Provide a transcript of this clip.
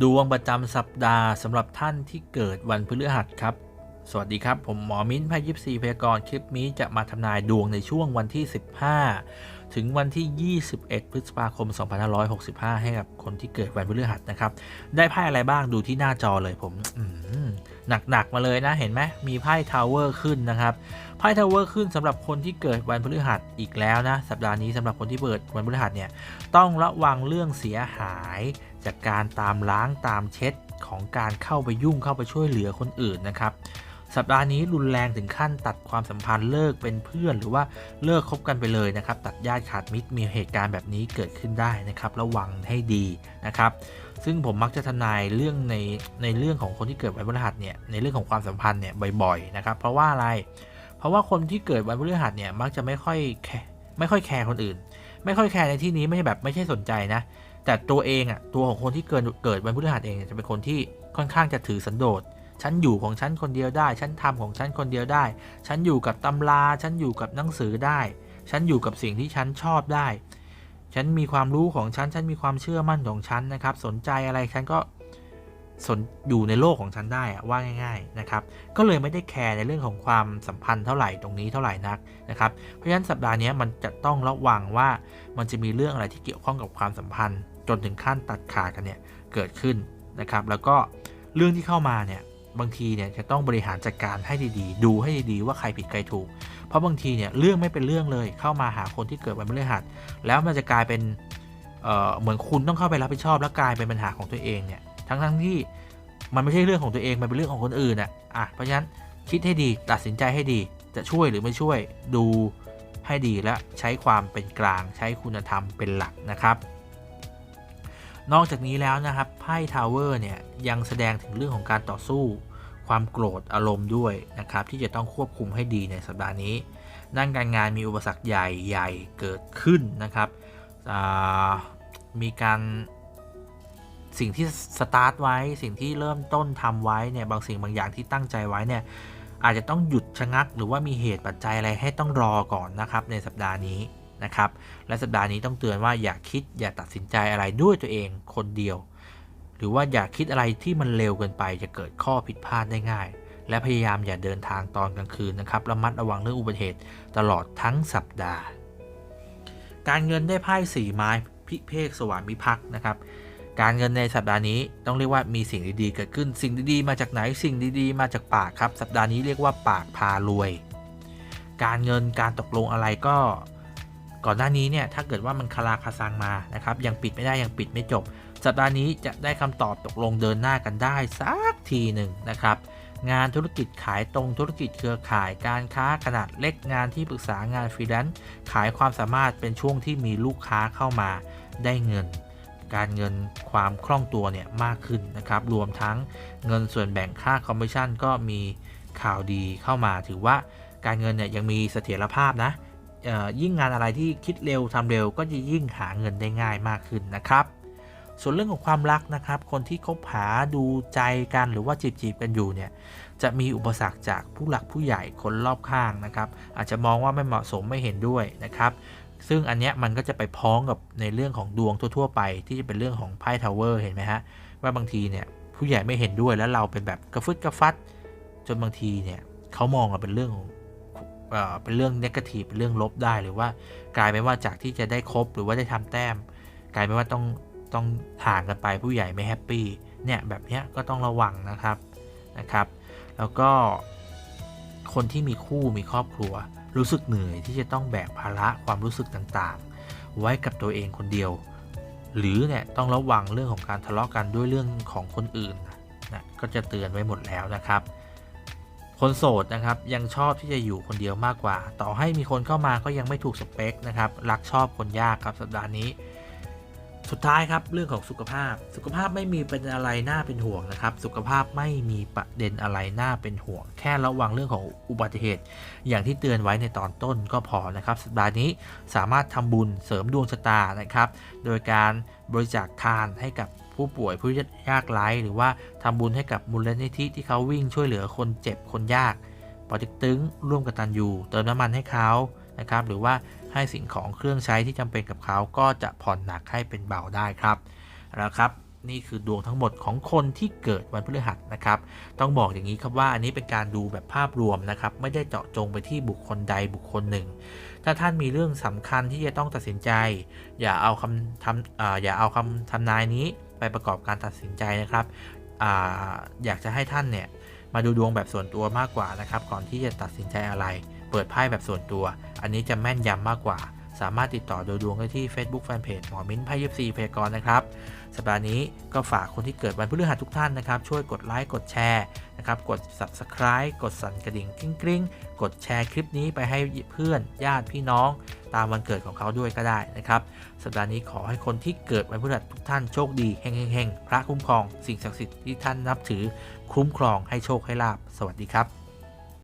ดวงประจำสัปดาห์สำหรับท่านที่เกิดวันพฤหัสครับ สวัสดีครับ ผมหมอมิ้นท์พายิปซีพยากรณ์คลิปนี้จะมาทำนายดวงในช่วงวันที่ 15 ถึงวันที่ 21 พฤษภาคม 2565 ให้กับคนที่เกิดวันพฤหัสนะครับ ได้ไพ่อะไรบ้างดูที่หน้าจอเลยผมหนักๆมาเลยนะเห็นไหมมีไพ่ทาวเวอร์ขึ้นนะครับไพ่ทาวเวอร์ขึ้นสำหรับคนที่เกิดวันพฤหัสอีกแล้วนะ สัปดาห์นี้สำหรับคนที่เกิดวันพฤหัสเนี่ยต้องระวังเรื่องเสียหาย จากการตามล้างตามเช็ดของการเข้าไปยุ่งเข้าไปช่วยเหลือคนอื่นนะครับ สัปดาห์นี้รุนแรงถึงขั้นตัดความสัมพันธ์เลิกเป็นเพื่อนหรือว่าเลิกคบกันไปเลยนะครับ ตัดญาติขาดมิตรมีเหตุการณ์แบบนี้เกิดขึ้นได้นะครับ ระวังให้ดีนะครับ ซึ่งผมมักจะทนายเรื่องในในเรื่องของคนที่เกิดวันพฤหัสเนี่ยในเรื่องของความสัมพันธ์เนี่ยบ่อยๆนะครับ เพราะว่าอะไร เพราะว่าคนที่เกิดวันพฤหัสเนี่ยมักจะไม่ค่อยแคร์ไม่ค่อยแคร์คนอื่น ไม่ค่อยแคร์ในที่นี้ไม่ใช่แบบไม่ใช่สนใจนะ แต่ตัวเองอะตัวของคนที่เกิดเกิดวันพฤหัสเองจะเป็นคนที่ค่อนข้างจะถือสันโดษฉันอยู่ของฉันคนเดียวได้ ฉันทำของฉันคนเดียวได้ ฉันอยู่กับตำรา ฉันอยู่กับหนังสือได้ ฉันอยู่กับสิ่งที่ฉันชอบได้ ฉันมีความรู้ของฉัน ฉันมีความเชื่อมั่นของฉันนะครับ สนใจอะไรฉันก็สนอยู่ในโลกของฉันได้ว่าง่าย ๆนะครับ ก็เลยไม่ได้แคร์ในเรื่องของความสัมพันธ์เท่าไหร่ตรงนี้เท่าไหร่นักนะครับ เพราะฉะนั้นสัปดาห์นี้มันจะต้องระวังว่ามันจะมีเรื่องอะไรที่เกี่ยวข้องกับความสัมพันธ์ จนถึงขั้นตัดขาดกันเนี่ยเกิดขึ้นนะครับ แล้วก็เรื่องที่เข้ามาเนี่ยบางทีเนี่ยจะต้องบริหารจัดการให้ดีๆ ดูให้ดีๆว่าใครผิดใครถูก เพราะบางทีเนี่ยเรื่องไม่เป็นเรื่องเลยเข้ามาหาคนที่เกิดวันพฤหัสแล้วมันจะกลายเป็นเเหมือนคุณต้องเข้าไปรับผิดชอบ แล้วกลายเป็นปัญหาของตัวเองเนี่ยทั้งๆที่มันไม่ใช่เรื่องของตัวเองมันเป็นเรื่องของคนอื่นอะอะเพราะฉะนั้นคิดให้ดีตัดสินใจให้ดีจะช่วยหรือไม่ช่วยดูให้ดีและใช้ความเป็นกลางใช้คุณธรรมเป็นหลักนะครับ นอกจากนี้แล้วนะครับไพ่ทาวเวอร์เนี่ยยังแสดงถึงเรื่องของการต่อสู้ ความโกรธอารมณ์ด้วยนะครับที่จะต้องควบคุมให้ดีในสัปดาห์นี้ด้านการงานมีอุปสรรคใหญ่ๆเกิดขึ้นนะครับมีการสิ่งที่สตาร์ทไว้สิ่งที่เริ่มต้นทำไว้เนี่ยบางสิ่งบางอย่างที่ตั้งใจไว้เนี่ยอาจจะต้องหยุดชะงัก หรือว่ามีเหตุปัจจัยอะไรให้ต้องรอก่อนนะครับในสัปดาห์นี้ นะครับ และสัปดาห์นี้ต้องเตือนว่าอย่าคิดอย่าตัดสินใจอะไรด้วยตัวเองคนเดียว หรือว่าอย่าคิดอะไรที่มันเร็วเกินไปจะเกิดข้อผิดพลาดได้ง่าย และพยายามอย่าเดินทางตอนกลางคืนนะครับระมัดระวังเรื่องอุบัติเหตุตลอดทั้งสัปดาห์ การเงินได้ไพ่สี่ไม้พิเภกสวรรค์มิพักนะครับการเงินในสัปดาห์นี้ต้องเรียกว่ามีสิ่งดีๆเกิดขึ้น สิ่งดีๆมาจากไหนสิ่งดีๆมาจากปากครับ สัปดาห์นี้เรียกว่าปากพารวย การเงินการตกลงอะไรก็ ก่อนหน้านี้เนี่ยถ้าเกิดว่ามันคาราคาซังมานะครับยังปิดไม่ได้ยังปิดไม่จบ สัปดาห์นี้จะได้คำตอบตกลงเดินหน้ากันได้สักทีหนึ่งนะครับงานธุรกิจขายตรงธุรกิจเครือข่ายการค้าขนาดเล็กงานที่ปรึกษางานฟรีแลนซ์ขายความสามารถเป็นช่วงที่มีลูกค้าเข้ามาได้เงิน การเงินความคล่องตัวเนี่ยมากขึ้นนะครับ รวมทั้งเงินส่วนแบ่งค่าคอมมิชชั่นก็มีข่าวดีเข้ามาถือว่าการเงินเนี่ยยังมีเสถียรภาพนะ ยิ่งงานอะไรที่คิดเร็วทำเร็วก็จะยิ่งหาเงินได้ง่ายมากขึ้นนะครับ ส่วนเรื่องของความรักนะครับ คนที่คบหาดูใจกันหรือว่าจีบจีบกันอยู่เนี่ยจะมีอุปสรรคจากผู้หลักผู้ใหญ่คนรอบข้างนะครับ อาจจะมองว่าไม่เหมาะสมไม่เห็นด้วยนะครับซึ่งอันเนี้ยมันก็จะไปพ้องกับในเรื่องของดวงทั่ว ๆ ไป ที่จะเป็นเรื่องของไพ่ทาวเวอร์เห็นไหมฮะว่าบางทีเนี่ยผู้ใหญ่ไม่เห็นด้วยแล้วเราเป็นแบบกระฟึดกระฟัด จนบางทีเนี่ยเขามองว่าเป็นเรื่องของ เป็นเรื่องนกาทีฟเป็นเรื่องลบได้หรือว่ากลายเป็นว่าจากที่จะได้ครบหรือว่าได้ทำแต้ม กลายเป็นว่าต้องต้องห่างกันไปผู้ใหญ่ไม่แฮปปี้เนี่ยแบบนี้ก็ต้องระวังนะครับนะครับ แล้วก็คนที่มีคู่มีครอบครัว รู้สึกเหนื่อยที่จะต้องแบกภาระความรู้สึกต่างๆ ไว้กับตัวเองคนเดียว หรือเนี่ยต้องระวังเรื่องของการทะเลาะกันด้วยเรื่องของคนอื่นนะก็จะเตือนไว้หมดแล้วนะครับ คนโสดนะครับยังชอบที่จะอยู่คนเดียวมากกว่า ต่อให้มีคนเข้ามาก็ยังไม่ถูกสเปคนะครับรักชอบคนยากครับสัปดาห์นี้ สุดท้ายครับเรื่องของสุขภาพ สุขภาพไม่มีเป็นอะไรน่าเป็นห่วงนะครับ สุขภาพไม่มีประเด็นอะไรน่าเป็นห่วง แค่ระวังเรื่องของอุบัติเหตุ อย่างที่เตือนไว้ในตอนต้นก็พอนะครับ สัปดาห์นี้สามารถทำบุญเสริมดวงชะตานะครับ โดยการบริจาคทานให้กับ ผู้ป่วยผู้ยากไร้หรือว่าทำบุญให้กับมูลนิธิที่เขาวิ่งช่วยเหลือคนเจ็บคนยากปอจิกตึงร่วมกับตันยูเติมน้ำมันให้เขานะครับ หรือว่าให้สิ่งของเครื่องใช้ที่จำเป็นกับเขาก็จะผ่อนหนักให้เป็นเบาได้ครับแล้วครับนี่คือดวงทั้งหมดของคนที่เกิดวันพฤหัสนะครับ ต้องบอกอย่างนี้ครับว่าอันนี้เป็นการดูแบบภาพรวมนะครับ ไม่ได้เจาะจงไปที่บุคคลใดบุคคลหนึ่ง ถ้าท่านมีเรื่องสำคัญที่จะต้องตัดสินใจ อย่าเอาคำทำออย่าเอาคำทำนายนี้ ไปประกอบการตัดสินใจนะครับออยากจะให้ท่านเนี่ยมาดูดวงแบบส่วนตัวมากกว่านะครับ ก่อนที่จะตัดสินใจอะไร เปิดไพ่แบบส่วนตัว อันนี้จะแม่นยำมากกว่า สามารถติดต่อดูดวงได้ที่ Facebook Fanpage หมอมิ้นไพ่ยิปซีพยากรนะครับ สัปดาห์นี้ก็ฝากคนที่เกิดวันพฤหัสทุกท่านนะครับ ช่วยกดไลค์กดแชร์นะครับ กด Subscribe กดสั่นกระดิ่งกริ๊งกริ๊งกดแชร์คลิปนี้ไปให้เพื่อนญาติพี่น้อง ตามวันเกิดของเขาด้วยก็ได้นะครับ สัปดาห์นี้ขอให้คนที่เกิดวันพฤหัสทุกท่านโชคดีเฮงเฮงๆๆพระคุ้มครอง สิ่งศักดิ์สิทธิ์ที่ท่านนับถือคุ้มครองให้โชคให้ลาบสวัสดีครับ